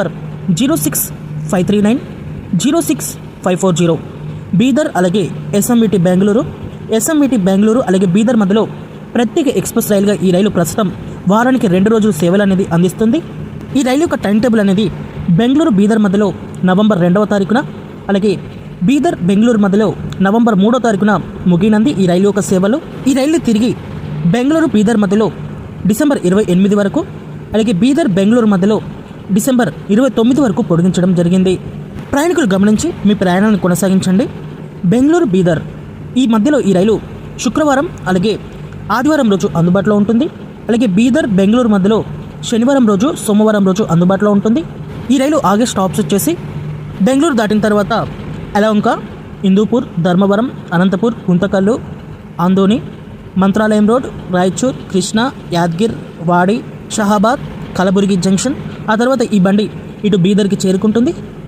Number zero six five three nine zero six five four zero. Bidar అలాగే SMET Bengaluru ఎస్ఎంఈటి Bengaluru అలాగే బీదర్ మధ్యలో ప్రత్యేక express రైలుగా ఈ రైలు ప్రస్తుతం వారానికి రెండు రోజులు సేవలు అనేది అందిస్తుంది. ఈ రైలు యొక్క టైం టేబుల్ అనేది బెంగళూరు బీదర్ మధ్యలో నవంబర్ రెండవ తారీఖున అలాగే బీదర్ బెంగళూరు మధ్యలో నవంబర్ మూడో తారీఖున ముగినంది ఈ రైలు యొక్క సేవలు. ఈ రైలు తిరిగి బెంగళూరు బీదర్ మధ్యలో డిసెంబర్ ఇరవై ఎనిమిది వరకు అలాగే బీదర్ బెంగళూరు మధ్యలో డిసెంబర్ ఇరవై తొమ్మిది వరకు పొడిగించడం జరిగింది. ప్రయాణికులు గమనించి మీ ప్రయాణాన్ని కొనసాగించండి. బెంగళూరు బీదర్. ఈ మధ్యలో ఈ రైలు శుక్రవారం అలాగే ఆదివారం రోజు అందుబాటులో ఉంటుంది. అలాగే బీదర్ బెంగళూరు మధ్యలో శనివారం రోజు సోమవారం రోజు అందుబాటులో ఉంటుంది. ఈ రైలు ఆగే స్టాప్స్ వచ్చేసి బెంగళూరు దాటిన తర్వాత అలవంక ఇందూపూర్ ధర్మవరం అనంతపూర్ గుంతకల్లు ఆందోని మంత్రాలయం రోడ్ రాయచూర్ కృష్ణ యాద్గిర్ వాడి షహాబాద్ కలబుర్గి జంక్షన్ ఆ తర్వాత ఈ బండి ఇటు బీదర్కి చేరుకుంటుంది.